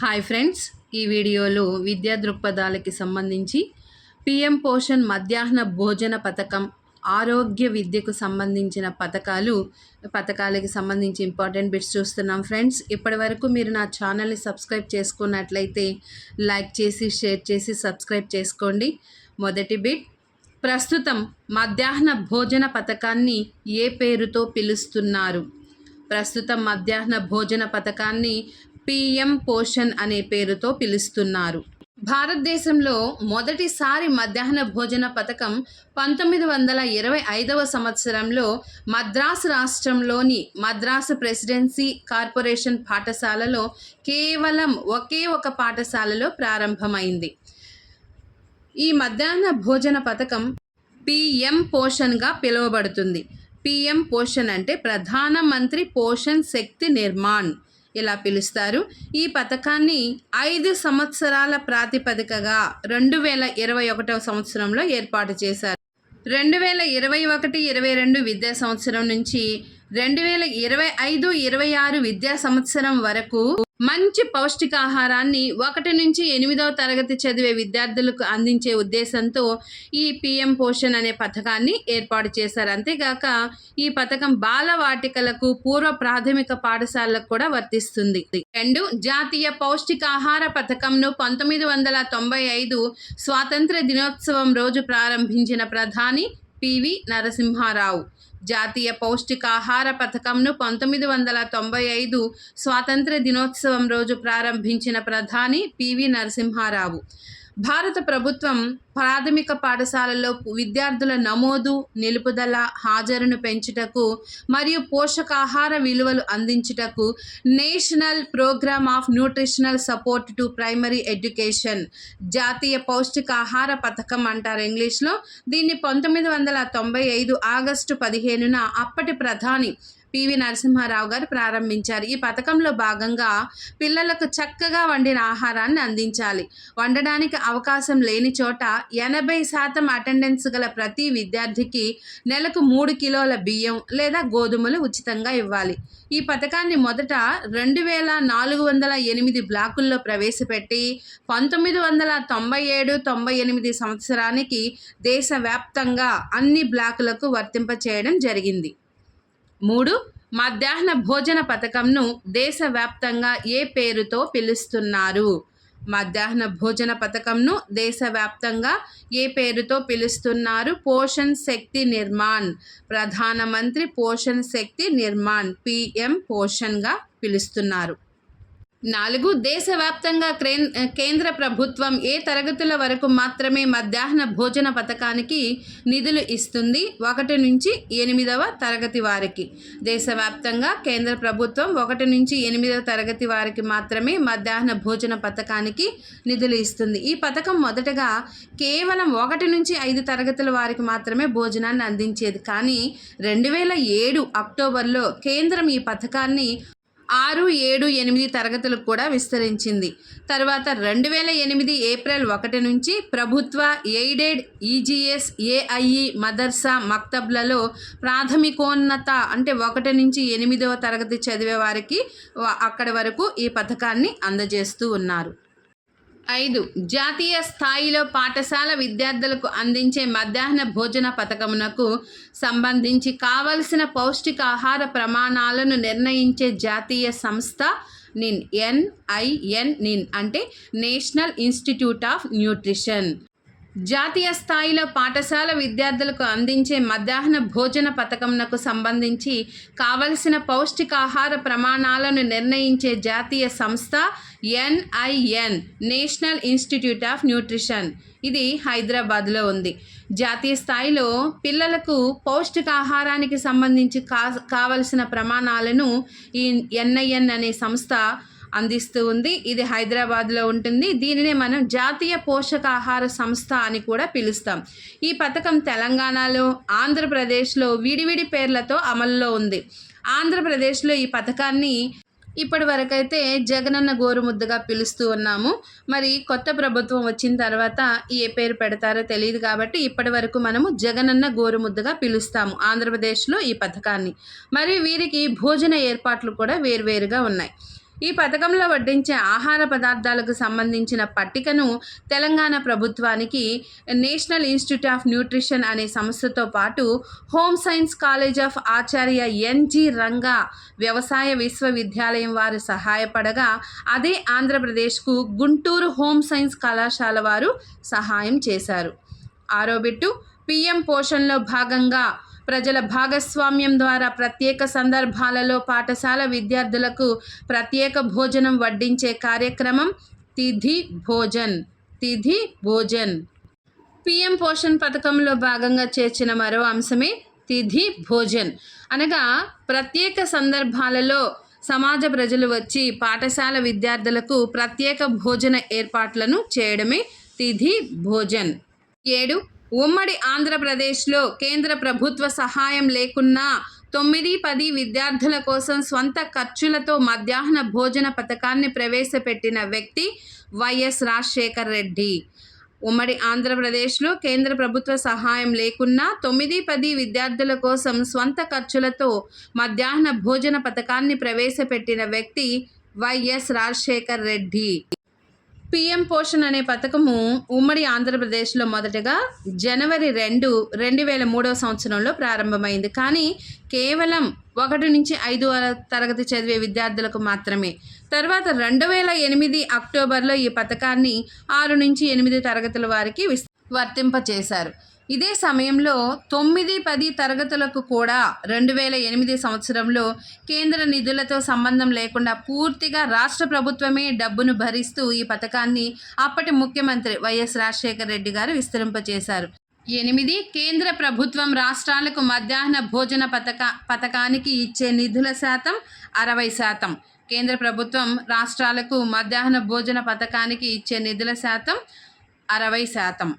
Hi friends ఈ వీడియోలో విద్యా దృక్పథాలకి సంబంధించి పిఎం పోషన్ మధ్యాహ్న భోజన పథకం ఆరోగ్య విద్యకు సంబంధించిన పథకాలు పథకాలకి సంబంధించి ఇంపార్టెంట్ బిట్స్ చూస్తున్నాం ఫ్రెండ్స్. ఇప్పటి వరకు మీరు నా ఛానల్ని సబ్స్క్రైబ్ చేసుకున్నట్లయితే లైక్ చేసి షేర్ చేసి సబ్స్క్రైబ్ చేసుకోండి. మొదటి బిట్ ప్రస్తుతం మధ్యాహ్న భోజన పథకాన్ని ఏ పేరుతో పిలుస్తున్నారు? ప్రస్తుతం మధ్యాహ్న భోజన పథకాన్ని పిఎం పోషన్ అనే పేరుతో పిలుస్తున్నారు. భారతదేశంలో మొదటిసారి మధ్యాహ్న భోజన పథకం పంతొమ్మిది వందల ఇరవై ఐదవ సంవత్సరంలో మద్రాసు రాష్ట్రంలోని మద్రాసు ప్రెసిడెన్సీ కార్పొరేషన్ పాఠశాలలో కేవలం ఒకే ఒక పాఠశాలలో ప్రారంభమైంది. ఈ మధ్యాహ్న భోజన పథకం పిఎం పోషణ్గా పిలువబడుతుంది. పిఎం పోషణ్ అంటే ప్రధానమంత్రి పోషణ్ శక్తి నిర్మాణ్. ఇలా పిలుస్తారు? ఈ పథకాన్ని ఐదు సంవత్సరాల ప్రాతిపదికగా రెండు వేల ఇరవై ఒకటవ సంవత్సరంలో ఏర్పాటు చేశారు. రెండు వేల ఇరవై ఒకటి ఇరవై రెండు విద్యా సంవత్సరం నుంచి రెండు వేల ఇరవై ఐదు ఇరవై ఆరు విద్యా సంవత్సరం వరకు మంచి పౌష్టికాహారాన్ని ఒకటి నుంచి ఎనిమిదవ తరగతి చదివే విద్యార్థులకు అందించే ఉద్దేశంతో ఈ పిఎం పోషన్ అనే పథకాన్ని ఏర్పాటు చేశారు. అంతేగాక ఈ పథకం బాలవాటికలకు పూర్వ ప్రాథమిక పాఠశాలకు కూడా వర్తిస్తుంది. రెండు జాతీయ పౌష్టికాహార పథకంను పంతొమ్మిది వందల తొంభై ఐదు స్వాతంత్ర దినోత్సవం రోజు ప్రారంభించిన ప్రధాని పివి నరసింహారావు. జాతీయ పౌష్టికాహార పథకంను పంతొమ్మిది వందల తొంభై ఐదు స్వాతంత్ర దినోత్సవం రోజు ప్రారంభించిన ప్రధాని పివి నరసింహారావు. భారత ప్రభుత్వం ప్రాథమిక పాఠశాలల్లో విద్యార్థుల నమోదు నిలుపుదల హాజరును పెంచుటకు మరియు పోషకాహార విలువలు అందించుటకు national programme of nutritional support to primary education జాతీయ పౌష్టికాహార పథకం అంటారు ఇంగ్లీష్లో. దీన్ని పంతొమ్మిది వందల తొంభై ఐదు ఆగస్టు పదిహేనున అప్పటి ప్రధాని పివి నరసింహారావు గారు ప్రారంభించారు. ఈ పథకంలో భాగంగా పిల్లలకు చక్కగా వండిన ఆహారాన్ని అందించాలి. వండడానికి అవకాశం లేని చోట ఎనభై శాతం అటెండెన్స్ గల ప్రతి విద్యార్థికి నెలకు మూడు కిలోల బియ్యం లేదా గోధుమలు ఉచితంగా ఇవ్వాలి. ఈ పథకాన్ని మొదట రెండు వేల నాలుగు వందల ఎనిమిది బ్లాకుల్లో ప్రవేశపెట్టి పంతొమ్మిది వందల తొంభై ఏడు తొంభై ఎనిమిది సంవత్సరానికి దేశవ్యాప్తంగా అన్ని బ్లాకులకు వర్తింపచేయడం జరిగింది. మూడు మధ్యాహ్న భోజన పథకంను దేశవ్యాప్తంగా ఏ పేరుతో పిలుస్తున్నారు? మధ్యాహ్న భోజన పథకంను దేశవ్యాప్తంగా ఏ పేరుతో పిలుస్తున్నారు? పోషణ్ శక్తి నిర్మాణ్ ప్రధానమంత్రి పోషణ్ శక్తి నిర్మాణ్ పిఎం పోషణ్గా పిలుస్తున్నారు. నాలుగు దేశవ్యాప్తంగా కేంద్ర ప్రభుత్వం ఏ తరగతుల వరకు మాత్రమే మధ్యాహ్న భోజన పథకానికి నిధులు ఇస్తుంది? ఒకటి నుంచి ఎనిమిదవ తరగతి వారికి. దేశవ్యాప్తంగా కేంద్ర ప్రభుత్వం ఒకటి నుంచి ఎనిమిదవ తరగతి వారికి మాత్రమే మధ్యాహ్న భోజన పథకానికి నిధులు ఇస్తుంది. ఈ పథకం మొదటగా కేవలం ఒకటి నుంచి ఐదు తరగతుల వారికి మాత్రమే భోజనాన్ని అందించేది. కానీ రెండు వేల ఏడు అక్టోబర్లో కేంద్రం ఈ పథకాన్ని ఆరు ఏడు ఎనిమిది తరగతులకు కూడా విస్తరించింది. తర్వాత రెండు వేల ఎనిమిది ఏప్రిల్ ఒకటి నుంచి ప్రభుత్వ ఎయిడెడ్ ఈజీఎస్ ఏఐఈ మదర్సా మక్తబ్లలో ప్రాథమికోన్నత అంటే ఒకటి నుంచి ఎనిమిదవ తరగతి చదివే వారికి అక్కడి వరకు ఈ పథకాన్ని అందజేస్తూ ఉన్నారు. ఐదు. జాతీయ స్థాయిలో పాఠశాల విద్యార్థులకు అందించే మధ్యాహ్న భోజన పథకమునకు సంబంధించి కావలసిన పౌష్టికాహార ప్రమాణాలను నిర్ణయించే జాతీయ సంస్థ నిన్ ఎన్ఐఎన్ నిన్ అంటే నేషనల్ ఇన్స్టిట్యూట్ ఆఫ్ న్యూట్రిషన్. జాతీయ స్థాయిలో పాఠశాల విద్యార్థులకు అందించే మధ్యాహ్న భోజన పథకంకు సంబంధించి కావలసిన పౌష్టికాహార ప్రమాణాలను నిర్ణయించే జాతీయ సంస్థ NIN national institute of nutrition. ఇది హైదరాబాద్లో ఉంది. జాతీయ స్థాయిలో పిల్లలకు పౌష్టికాహారానికి సంబంధించి కా కావలసిన ప్రమాణాలను ఈ ఎన్ఐఎన్ అనే సంస్థ అందిస్తూ ఉంది. ఇది హైదరాబాద్లో ఉంటుంది. దీనినే మనం జాతీయ పోషకాహార సంస్థ అని కూడా పిలుస్తాం. ఈ పథకం తెలంగాణలో ఆంధ్రప్రదేశ్లో విడివిడి పేర్లతో అమల్లో ఉంది. ఆంధ్రప్రదేశ్లో ఈ పథకాన్ని ఇప్పటి వరకైతే జగనన్న గోరుముద్దగా పిలుస్తూ ఉన్నాము. మరి కొత్త ప్రభుత్వం వచ్చిన తర్వాత ఏ పేరు పెడతారో తెలియదు కాబట్టి ఇప్పటి వరకు మనము జగనన్న గోరుముద్దగా పిలుస్తాము ఆంధ్రప్రదేశ్లో ఈ పథకాన్ని. మరి వీరికి భోజన ఏర్పాట్లు కూడా వేరువేరుగా ఉన్నాయి. ఈ పథకంలో వడ్డించే ఆహార పదార్థాలకు సంబంధించిన పట్టికను తెలంగాణ ప్రభుత్వానికి నేషనల్ ఇన్స్టిట్యూట్ ఆఫ్ న్యూట్రిషన్ అనే సంస్థతో పాటు home science college of Acharya NG Ranga వ్యవసాయ విశ్వవిద్యాలయం వారు సహాయపడగా అదే ఆంధ్రప్రదేశ్కు గుంటూరు హోమ్ సైన్స్ కళాశాల వారు సహాయం చేశారు. ఆరోబిట్టు పిఎం పోషణలో భాగంగా ప్రజల భాగస్వామ్యం ద్వారా ప్రత్యేక సందర్భాలలో పాఠశాల విద్యార్థులకు ప్రత్యేక భోజనం వడ్డించే కార్యక్రమం తిథి భోజన్ తిథి భోజన్. పిఎం పోషణ్ పథకంలో భాగంగా చేర్చిన మరో అంశమే తిథి భోజన్. అనగా ప్రత్యేక సందర్భాలలో సమాజ ప్రజలు వచ్చి పాఠశాల విద్యార్థులకు ప్రత్యేక భోజన ఏర్పాట్లను చేయడమే తిథి భోజన్. ఏడు ఉమ్మడి ఆంధ్రప్రదేశ్లో కేంద్ర ప్రభుత్వ సహాయం లేకున్నా తొమ్మిది పది విద్యార్థుల కోసం స్వంత ఖర్చులతో మధ్యాహ్న భోజన పథకాన్ని ప్రవేశపెట్టిన వ్యక్తి వైఎస్ రాజశేఖర్ రెడ్డి. ఉమ్మడి ఆంధ్రప్రదేశ్లో కేంద్ర ప్రభుత్వ సహాయం లేకున్నా తొమ్మిది పది విద్యార్థుల కోసం స్వంత ఖర్చులతో మధ్యాహ్న భోజన పథకాన్ని ప్రవేశపెట్టిన వ్యక్తి వైఎస్ రాజశేఖర్ రెడ్డి. పిఎం పోషణ్ అనే పథకము ఉమ్మడి ఆంధ్రప్రదేశ్లో మొదటగా జనవరి రెండు రెండు వేల మూడవ సంవత్సరంలో ప్రారంభమైంది. కానీ కేవలం ఒకటి నుంచి ఐదు తరగతి చదివే విద్యార్థులకు మాత్రమే. తర్వాత రెండు వేల ఎనిమిది అక్టోబర్లో ఈ పథకాన్ని ఆరు నుంచి ఎనిమిది తరగతుల వారికి వర్తింపచేశారు ఇదే సమయంలో తొమ్మిది పది తరగతులకు కూడా రెండు వేల ఎనిమిది సంవత్సరంలో కేంద్ర నిధులతో సంబంధం లేకుండా పూర్తిగా రాష్ట్ర ప్రభుత్వమే డబ్బును భరిస్తూ ఈ పథకాన్ని అప్పటి ముఖ్యమంత్రి వైఎస్ రాజశేఖర రెడ్డి గారు విస్తరింపచేశారు. ఎనిమిది కేంద్ర ప్రభుత్వం రాష్ట్రాలకు మధ్యాహ్న భోజన పథక పథకానికి ఇచ్చే నిధుల శాతం అరవై శాతం. కేంద్ర ప్రభుత్వం రాష్ట్రాలకు మధ్యాహ్న భోజన పథకానికి ఇచ్చే నిధుల శాతం అరవై శాతం.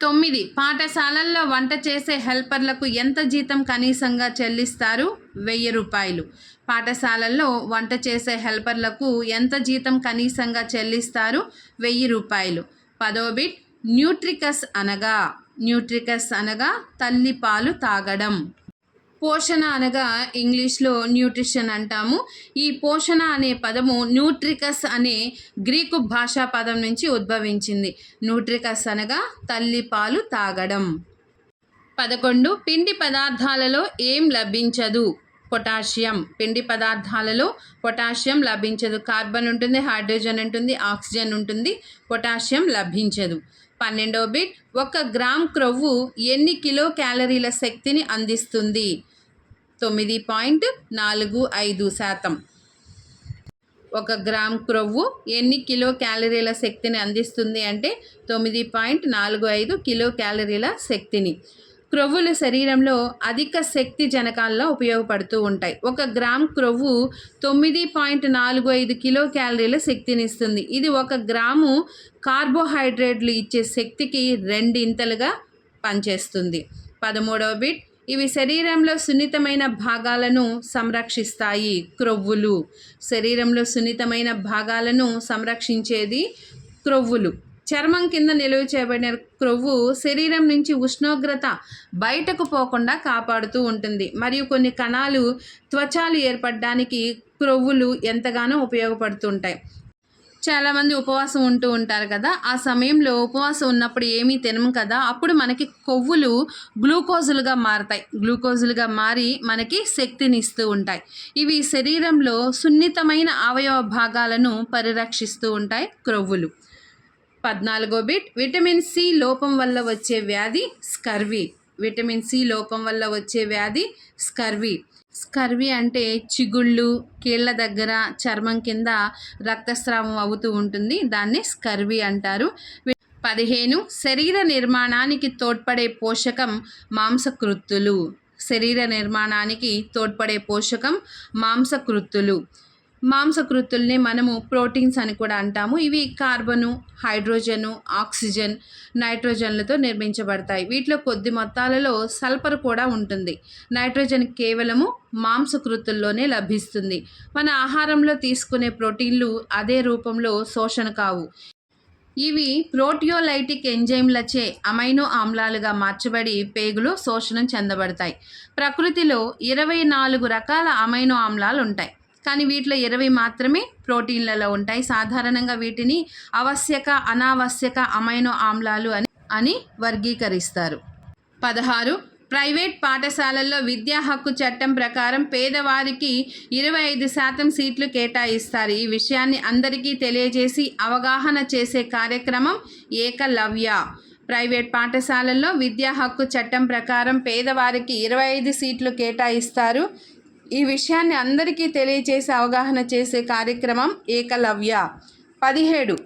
తొమ్మిది. పాఠశాలల్లో వంట చేసే హెల్పర్లకు ఎంత జీతం కనీసంగా చెల్లిస్తారు? వెయ్యి రూపాయలు. పాఠశాలల్లో వంట చేసే హెల్పర్లకు ఎంత జీతం కనీసంగా చెల్లిస్తారు? వెయ్యి రూపాయలు. పదో బిట్. న్యూట్రికస్ అనగా? న్యూట్రికస్ అనగా తల్లి పాలు తాగడం. పోషణ అనగా ఇంగ్లీష్లో న్యూట్రిషన్ అంటాము. ఈ పోషణ అనే పదము న్యూట్రికస్ అనే గ్రీకు భాషా పదం నుంచి ఉద్భవించింది. న్యూట్రికస్ అనగా తల్లి పాలు తాగడం. పదకొండు పిండి పదార్థాలలో ఏం లభించదు? పొటాషియం. పిండి పదార్థాలలో పొటాషియం లభించదు. కార్బన్ ఉంటుంది హైడ్రోజన్ ఉంటుంది ఆక్సిజన్ ఉంటుంది పొటాషియం లభించదు. పన్నెండో బిట్ ఒక గ్రామ్ క్రొవ్వు ఎన్ని కిలో క్యాలరీల శక్తిని అందిస్తుంది? తొమ్మిది పాయింట్ నాలుగు ఐదు శాతం. ఒక గ్రామ్ క్రొవ్వు ఎన్ని కిలో క్యాలరీల శక్తిని అందిస్తుంది అంటే తొమ్మిది పాయింట్ నాలుగు ఐదు కిలో క్యాలరీల శక్తిని. క్రొవ్వులు శరీరంలో అధిక శక్తి జనకాల్లో ఉపయోగపడుతూ ఉంటాయి. ఒక గ్రామ్ క్రొవ్వు తొమ్మిది పాయింట్ నాలుగు ఐదు కిలో క్యాలరీల శక్తిని ఇస్తుంది. ఇది ఒక గ్రాము కార్బోహైడ్రేట్లు ఇచ్చే శక్తికి రెండింతలుగా పనిచేస్తుంది. పదమూడవ బిట్ ఇవి శరీరంలో సున్నితమైన భాగాలను సంరక్షిస్తాయి. క్రొవ్వులు. శరీరంలో సున్నితమైన భాగాలను సంరక్షించేది క్రొవ్వులు. చర్మం కింద నిలువ చేయబడిన క్రొవ్వు శరీరం నుంచి ఉష్ణోగ్రత బయటకు పోకుండా కాపాడుతూ ఉంటుంది. మరియు కొన్ని కణాలు త్వచాలు ఏర్పడడానికి క్రొవ్వులు ఎంతగానో ఉపయోగపడుతుంటాయి. చాలామంది ఉపవాసం ఉంటూ ఉంటారు కదా. ఆ సమయంలో ఉపవాసం ఉన్నప్పుడు ఏమీ తినము కదా. అప్పుడు మనకి కొవ్వులు గ్లూకోజులుగా మారతాయి. గ్లూకోజులుగా మారి మనకి శక్తిని ఇస్తూ ఉంటాయి. ఇవి శరీరంలో సున్నితమైన అవయవ భాగాలను పరిరక్షిస్తూ ఉంటాయి క్రొవ్వులు పద్నాలుగో బిట్ విటమిన్ సి లోపం వల్ల వచ్చే వ్యాధి స్కర్వీ. విటమిన్ సి లోపం వల్ల వచ్చే వ్యాధి స్కర్వీ. స్కర్వీ అంటే చిగుళ్ళు కీళ్ళ దగ్గర చర్మం కింద రక్తస్రావం అవుతూ ఉంటుంది. దాన్ని స్కర్వీ అంటారు. పదిహేను శరీర నిర్మాణానికి తోడ్పడే పోషకం మాంసకృత్తులు. శరీర నిర్మాణానికి తోడ్పడే పోషకం మాంసకృత్తులు. మాంసకృత్తుల్ని మనము ప్రోటీన్స్ అని కూడా అంటాము. ఇవి కార్బను హైడ్రోజను ఆక్సిజన్ నైట్రోజన్లతో నిర్మించబడతాయి. వీటిలో కొద్ది మొత్తాలలో సల్ఫర్ కూడా ఉంటుంది. నైట్రోజన్ కేవలము మాంసకృతుల్లోనే లభిస్తుంది. మన ఆహారంలో తీసుకునే ప్రోటీన్లు అదే రూపంలో శోషణ కావు. ఇవి ప్రోటియోలైటిక్ ఎంజైమ్లచే అమైనో ఆమ్లాలుగా మార్చబడి పేగులో శోషణం చెందబడతాయి. ప్రకృతిలో ఇరవై నాలుగు రకాల అమైనో ఆమ్లాలు ఉంటాయి కానీ వీటిలో ఇరవై మాత్రమే ప్రోటీన్లలో ఉంటాయి. సాధారణంగా వీటిని ఆవశ్యక అనావశ్యక అమైనో ఆమ్లాలు అని అని వర్గీకరిస్తారు. పదహారు ప్రైవేట్ పాఠశాలల్లో విద్యా హక్కు చట్టం ప్రకారం పేదవారికి ఇరవై ఐదు శాతం సీట్లు కేటాయిస్తారు. ఈ విషయాన్ని అందరికీ తెలియజేసి అవగాహన చేసే కార్యక్రమం ఏకలవ్య. ప్రైవేట్ పాఠశాలల్లో విద్యా హక్కు చట్టం ప్రకారం పేదవారికి ఇరవై ఐదు సీట్లు కేటాయిస్తారు. ఈ విషయాన్ని అందరికీ తెలియచేసి అవగాహన చేసే కార్యక్రమం ఏకలవ్య. పదిహేడు.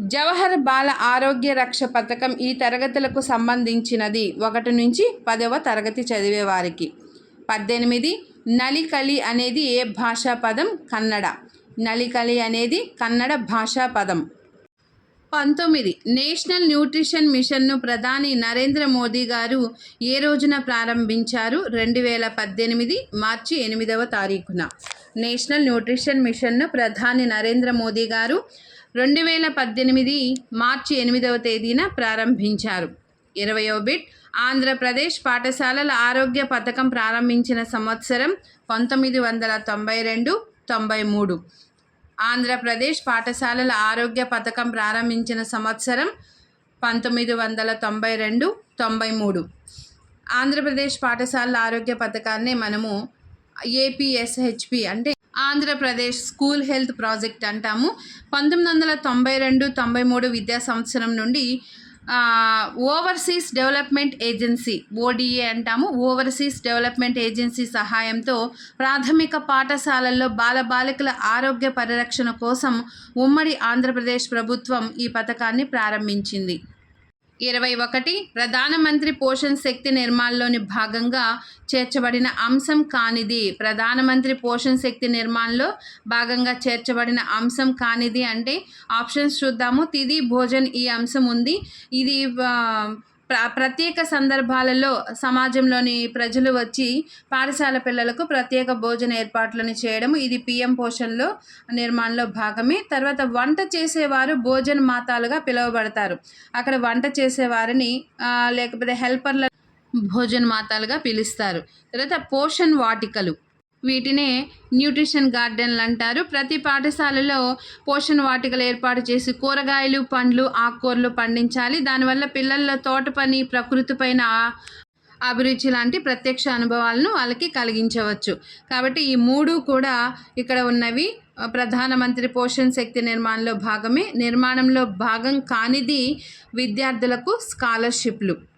జవహర్ బాల ఆరోగ్య రక్ష పథకం ఈ తరగతులకు సంబంధించినది. ఒకటి నుంచి పదవ తరగతి చదివే వారికి. పద్దెనిమిది. నలికలి అనేది ఏ భాషా పదం? కన్నడ. నలికలి అనేది కన్నడ భాషా పదం. పంతొమ్మిది. నేషనల్ న్యూట్రిషన్ మిషన్ను ప్రధాని నరేంద్ర మోదీ గారు ఏ రోజున ప్రారంభించారు? రెండు వేల పద్దెనిమిది మార్చి ఎనిమిదవ తారీఖున. నేషనల్ న్యూట్రిషన్ మిషన్ను ప్రధాని నరేంద్ర మోదీ గారు రెండు వేల పద్దెనిమిది మార్చి ఎనిమిదవ తేదీన ప్రారంభించారు. ఇరవయో బిట్. ఆంధ్రప్రదేశ్ పాఠశాలల ఆరోగ్య పథకం ప్రారంభించిన సంవత్సరం పంతొమ్మిది వందల తొంభై రెండు తొంభై మూడు. ఆంధ్రప్రదేశ్ పాఠశాలల ఆరోగ్య పథకం ప్రారంభించిన సంవత్సరం పంతొమ్మిది వందల తొంభై రెండు తొంభై మూడు. ఆంధ్రప్రదేశ్ పాఠశాలల ఆరోగ్య పథకాన్ని మనము ఏపీఎస్హెచ్పి అంటే ఆంధ్రప్రదేశ్ స్కూల్ హెల్త్ ప్రాజెక్ట్ అంటాము. పంతొమ్మిది వందల తొంభై రెండు తొంభై మూడు విద్యా సంవత్సరం నుండి ఓవర్సీస్ డెవలప్మెంట్ ఏజెన్సీ ఓడిఏ అంటాము. ఓవర్సీస్ డెవలప్మెంట్ ఏజెన్సీ సహాయంతో ప్రాథమిక పాఠశాలల్లో బాలబాలికల ఆరోగ్య పరిరక్షణ కోసం ఉమ్మడి ఆంధ్రప్రదేశ్ ప్రభుత్వం ఈ పథకాన్ని ప్రారంభించింది. ఇరవై ఒకటి ప్రధానమంత్రి పోషణ్ శక్తి నిర్మాణంలోని భాగంగా చేర్చబడిన అంశం కానిది. ప్రధానమంత్రి పోషణ్ శక్తి నిర్మాణంలో భాగంగా చేర్చబడిన అంశం కానిది అంటే ఆప్షన్స్ చూద్దాము. తిది భోజన్ ఈ అంశం ఉంది. ఇది ప్రత్యేక సందర్భాలలో సమాజంలోని ప్రజలు వచ్చి పాఠశాల పిల్లలకు ప్రత్యేక భోజన ఏర్పాట్లను చేయడం ఇది పిఎం పోషణలో నిర్మాణంలో భాగమే. తర్వాత వంట చేసేవారు భోజన మాతాలుగా పిలువబడతారు. అక్కడ వంట చేసేవారిని లేకపోతే హెల్పర్ల భోజన మాతాలుగా పిలుస్తారు. తర్వాత పోషణ్ వాటికలు. వీటినే న్యూట్రిషన్ గార్డెన్లు అంటారు. ప్రతి పాఠశాలలో పోషణ వాటికలు ఏర్పాటు చేసి కూరగాయలు పండ్లు ఆకుకూరలు పండించాలి. దానివల్ల పిల్లల తోట పని ప్రకృతి పైన అభిరుచి లాంటి ప్రత్యక్ష అనుభవాలను వాళ్ళకి కలిగించవచ్చు. కాబట్టి ఈ మూడు కూడా ఇక్కడ ఉన్నవి. ప్రధానమంత్రి పోషణ్ శక్తి నిర్మాణంలో భాగమే. నిర్మాణంలో భాగం కానిది విద్యార్థులకు స్కాలర్షిప్లు.